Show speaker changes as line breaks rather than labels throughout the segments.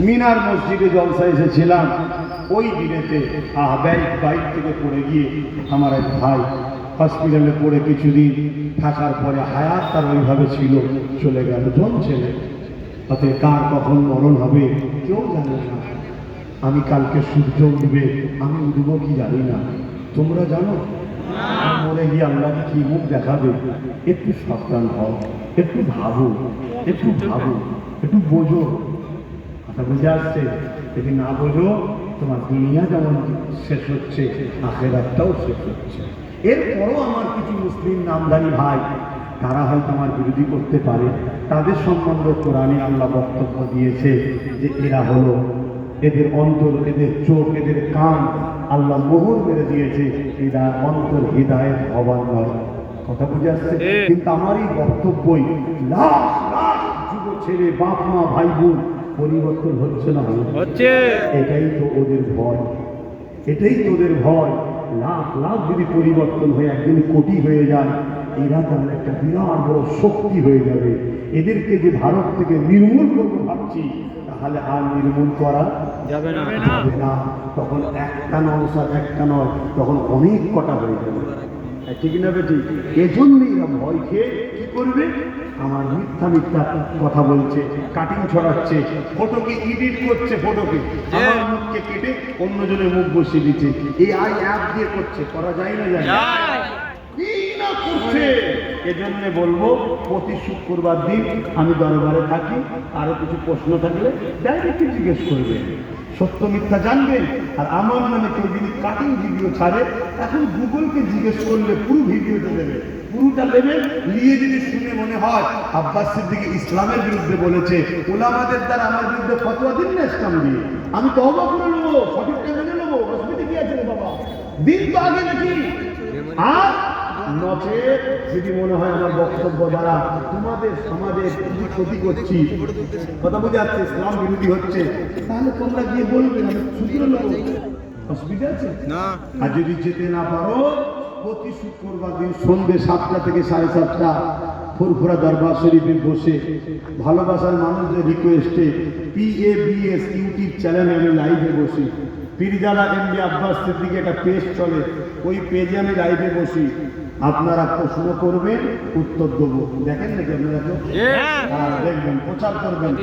মিনার মসজিদে জলসা এসেছিলাম। ওই দিনেতে আহ বাইক থেকে পড়ে গিয়ে আমার এক ভাই হসপিটালে পড়ে কিছুদিন। থাকার পরে হায়াত তার ওইভাবে ছিল, চলে গেল। জন ছেলে। তাতে কার কখন মরণ হবে কেউ জানে না। আমি কালকে সূর্য উঠবে, আমি উঠবো কি জানি না। তোমরা জানো? মরে গিয়ে আল্লাহকে কি মুখ দেখাবে একটু সাবধান হও, একটু ভাবো একটু ভাবো, একটু বোঝো। কথা বুঝে আসছে? যদি না বোঝো, তোমার দুনিয়া যেমন শেষ হচ্ছে, আখেরাতটাও শেষ হচ্ছে। এরপরও আমার কিছু মুসলিম নামধারী ভাই, তারা হয়তো আমার বিরোধী করতে পারে। তাদের সম্বন্ধে কোরআনে আল্লাহ বক্তব্য দিয়েছে যে এরা হলো এদের অন্তর এদের চোখ এদের কান আল্লাহ মোহর মেরে দিয়েছে। এরা অন্তর হৃদায়ত হবার নয়। কথা বুঝে আসছে? কিন্তু আমার এই বক্তব্যই লাখ লাখ যুব ছেলে বাপ মা ভাই বোন পরিবর্তন হচ্ছে না।
হচ্ছে।
এটাই তো ওদের ভয়। এটাই তো ওদের ভয়। লাখ লাখ যদি পরিবর্তন হয়ে একদিন কোটি হয়ে যায় এরা তাহলে একটা বিরাট বড় শক্তি হয়ে যাবে। এদেরকে যে ভারত থেকে নির্মূল করব ভাবছি তাহলে আর নির্মূল করা
যাবে না।
যাবে না। তখন একটা নয় স্যার একটা নয় তখন অনেক কটা হয়ে যাবে। ঠিক না বেটি? এজন্যই এরা ভয় খেয়ে কি করবে? আমার মিথ্যা মিথ্যা কথা বলছে কাটিং ছড়াচ্ছে ফটোকে এডিট করছে ফটোকে। আমার মুখকে কেটে অন্যজনের মুখ বসিয়ে দিচ্ছে। এই আই অ্যাপ দিয়ে করছে করা যায় না যায়। করছে এজন্য বলব, প্রতি শুক্রবার দিন আমি দরবারে থাকি, আরও কিছু প্রশ্ন থাকলে ডাইরেক্টলি জিজ্ঞেস করবে। সত্য মিথ্যা জানবেন আর আমার নামে কেউ যদি কাটিং ভিডিও ছাড়ে, এখন গুগলকে জিজ্ঞেস করলে পুরো ভিডিওটা দেবে। পুরোটা দেবে, নিয়ে যদি শুনে মনে হয়, আব্বাস সিদ্দিকি ইসলামের বিরুদ্ধে বলেছে, ওলামাদের দ্বারা আমার বিরুদ্ধে ফতোয়া দিন না ইসলাম দিয়ে। আমি তহবা করে নেব সঠিকটা মেনে নেব অসুবিধা কি আছে বাবা। দিন তো আগে নাকি। আর নচে যদি মনে হয় আমার বক্তব্য দ্বারা তোমাদের সমাজে কি ক্ষতি করছি কথা বুঝে যাচ্ছে ইসলাম বিরোধী হচ্ছে তাহলে তোমরা গিয়ে বলবে আমি নেব অসুবিধা আছে?
না।
আর যদি যেতে না পারো প্রতি শুক্রবার দিন সন্ধ্যে সাতটা থেকে সাড়ে সাতটা ফুরফুরা দরবার শরীফে বসে ভালোবাসার মানুষদের রিকোয়েস্টে P A B S YouTube চ্যানেলে আমি লাইভে বসি। পীরজালা এমডি আব্বাস সিদ্দিকে একটা পেজ চলে ওই পেজে আমি লাইভে বসি। আপনারা প্রশ্ন করবেন উত্তর দেবো। দেখেন নাকি আপনারা তো হ্যাঁ, দেখবেন প্রচার করবেন।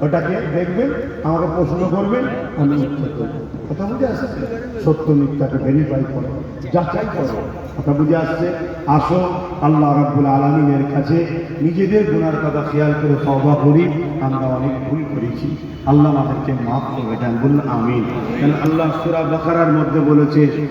ওটাকে দেখবেন আমাকে প্রশ্ন করবেন আমি উত্তর দেবো। কথা বুঝে আসছে? সত্য মিথ্যাকে ভেরিফাই করো। যাচাই করো। কথা বুঝে আসছে? আসো আল্লাহ রাব্বুল আলমিনের কাছে নিজেদের গুণার কথা খেয়াল করে তওবা করি। আমরা অনেক ভুল করেছি। আল্লাহ আমাদেরকে মাফ করবে দেন বলুন আমিন। কেন আল্লাহ সুরা বাকারার মধ্যে বলেছে